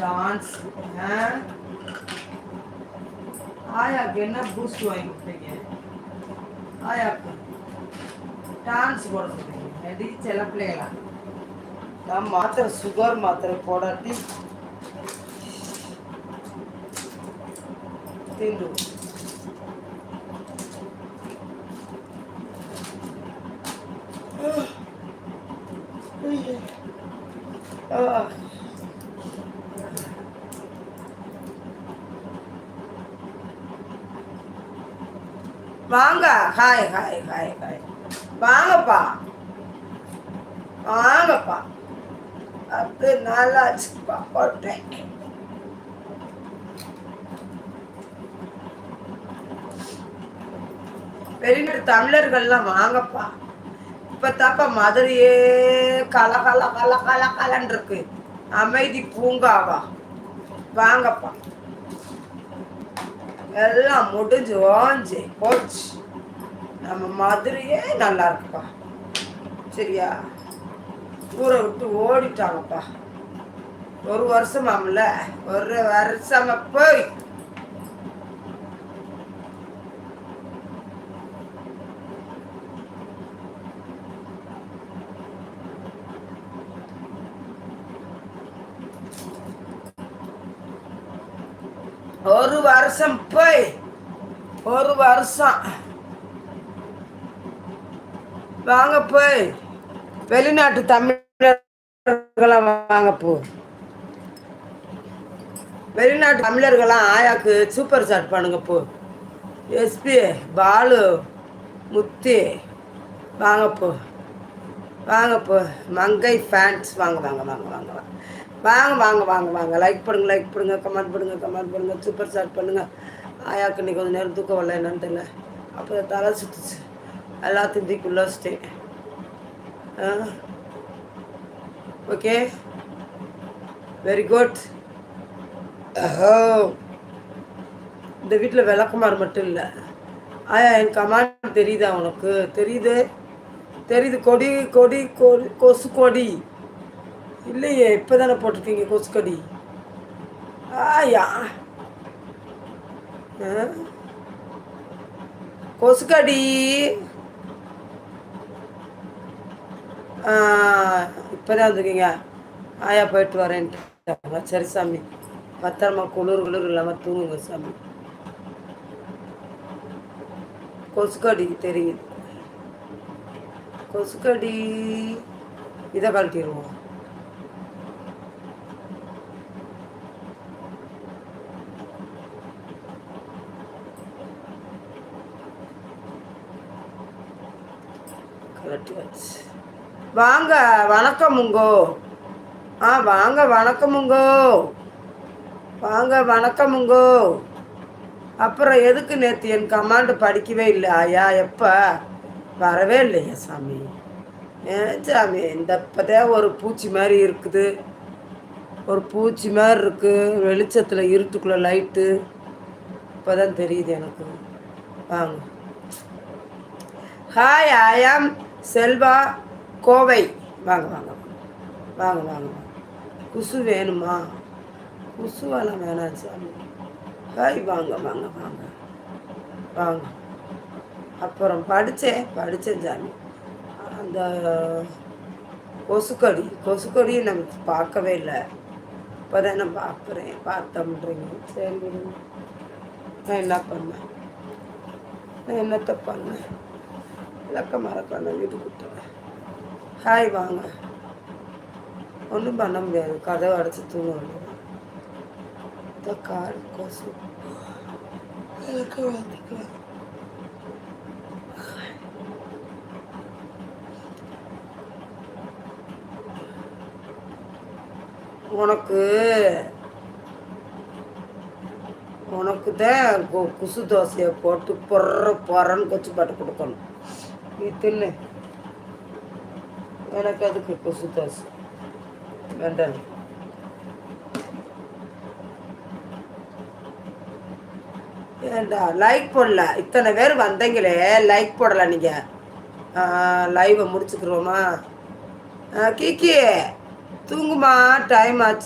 Dance, हैं? आया के ना बूस्ट ज्वाइन करते हैं आया को डांस बोल बोलते हैं यदि चला प्ले ला। ना मात्र सुगर मात्र షుగర్ మాత్ర तीन दो। Oh. Uh. வாங்க. ஹாய் ஹாய் ஹாய் ஹாய் வாங்கப்பா. வாங்கப்பா. அது நல்லாச்சுப்பா. Oh, போட்டேன் வெளிநாட்டு தமிழர்கள்லாம் வாங்கப்பா. இப்ப தாப்பா மதுரையே கல கல கல கல கலன் இருக்கு அமைதி பூங்காவா. வாங்கப்பா. எல்லாம் முடிஞ்சு ஓஞ்சு போச்சு. நம்ம மதுரையே நல்லா இருக்குப்பா. சரியா? ஊரை விட்டு ஓடிட்டாங்கப்பா. ஒரு வருஷமாம்ல? ஒரு வருஷமா போய். ஒரு வருஷம் போய். ஒரு வருஷம். வாங்க போய். வெளிநாட்டு தமிழர்களா வாங்க போ. வெளிநாட்டு தமிழர்களாம் ஆயாக்கு சூப்பர் சாட் பண்ணுங்க போ. எஸ்பி பாலு முத்தி. வாங்க போ. வாங்க போ. மங்கை ஃபேன்ஸ் வாங்க வாங்க வாங்க வாங்க வாங்க. வாங்க வாங்க வாங்க வாங்க. லைக் பண்ணுங்க லைக் பண்ணுங்க கமெண்ட் பண்ணுங்க கமெண்ட் பண்ணுங்க சூப்பர் சாட் பண்ணுங்க. ஆயாக்கு இன்னைக்கு கொஞ்சம் நேரம் தூக்கம் வரல என்னன்னு தெரியல. அப்புறம் தலை சுத்துச்சு. எல்லாத்தையும் தூக்கி உள்ள வச்சிட்டேன். ஓகே வெரி குட் இந்த வீட்டில் விளக்குமாறு மட்டும் இல்லை. ஆயா என் கமாண்ட் தெரியுதா உனக்கு? தெரியுது. தெரியுது. கொடி கொடி கொடி கொசு கொடி. இல்லையே இப்போ தானே போட்டிருக்கீங்க கொசுக்கடி ஆயா. கொசுக்கடி இப்போதான் வந்துருக்கீங்க. ஆயா போயிட்டு வரேன்ட்டு. சரி சாமி. பத்திரமா குளிர் குளிர் இல்லாமல் தூங்குங்க சாமி. கொசுக்கடி தெரியுது. கொசுக்கடி இதை கழட்டிடுவோம். வாங்க வணக்கமுங்கோ ஆ வாங்க வணக்கமுங்கோ வாங்க வணக்கமுங்கோ அப்புறம் எதுக்கு நேற்று என் கமாண்டு படிக்கவே இல்லை? ஐயா எப்போ? வரவே இல்லையா சாமி. ஏன் சாமி இந்த இப்போதே ஒரு பூச்சி மாதிரி இருக்குது. ஒரு பூச்சி மாதிரி இருக்குது வெளிச்சத்தில் இருட்டுக்குள்ளே லைட்டு. இப்போ தான் தெரியுது எனக்கு. வாங்க. ஹாய் ஐ ஆம் செல்வா கோவை. வாங்க வாங்க. வாங்க வாங்க. குசு வேணுமா? குசுவெல்லாம் வேணாம் சாமி. ஹாய் வாங்க வாங்க வாங்க. வாங்க. அப்புறம் படித்தேன் படித்தேன் சாமி. அந்த கொசுக்கடி கொசுக்கடியை நம்ம பார்க்கவே இல்லை. இப்போ தான் நான் பார்க்குறேன். பார்த்தோம்ன்றீங்க சரி நான் என்ன பண்ணேன்? நான் என்னத்தை பண்ணேன்? விளக்க மறக்கான வீட்டு கொடுத்தேன் ஹாய் வாங்க. ஒன்றும் பண்ண முடியாது. கதவை அடைச்சி தூங்க வேண்டியது. கால் கொசு. விளக்க உனக்கு உனக்கு தான் குசு தோசையை போட்டு பொற பொறன்னு கொச்சு பாட்டு கொடுக்கணும். நீ தின்னு. எனக்கு அதுக்கு கொசு தாசு வேண்டாம். ஏண்டா லைக் போடல. இத்தனை பேர் வந்தீங்களே லைக் போடல நீங்கள் லைவை முடிச்சுக்கிறோமா கிக்கி தூங்குமா? டைம் ஆச்சு.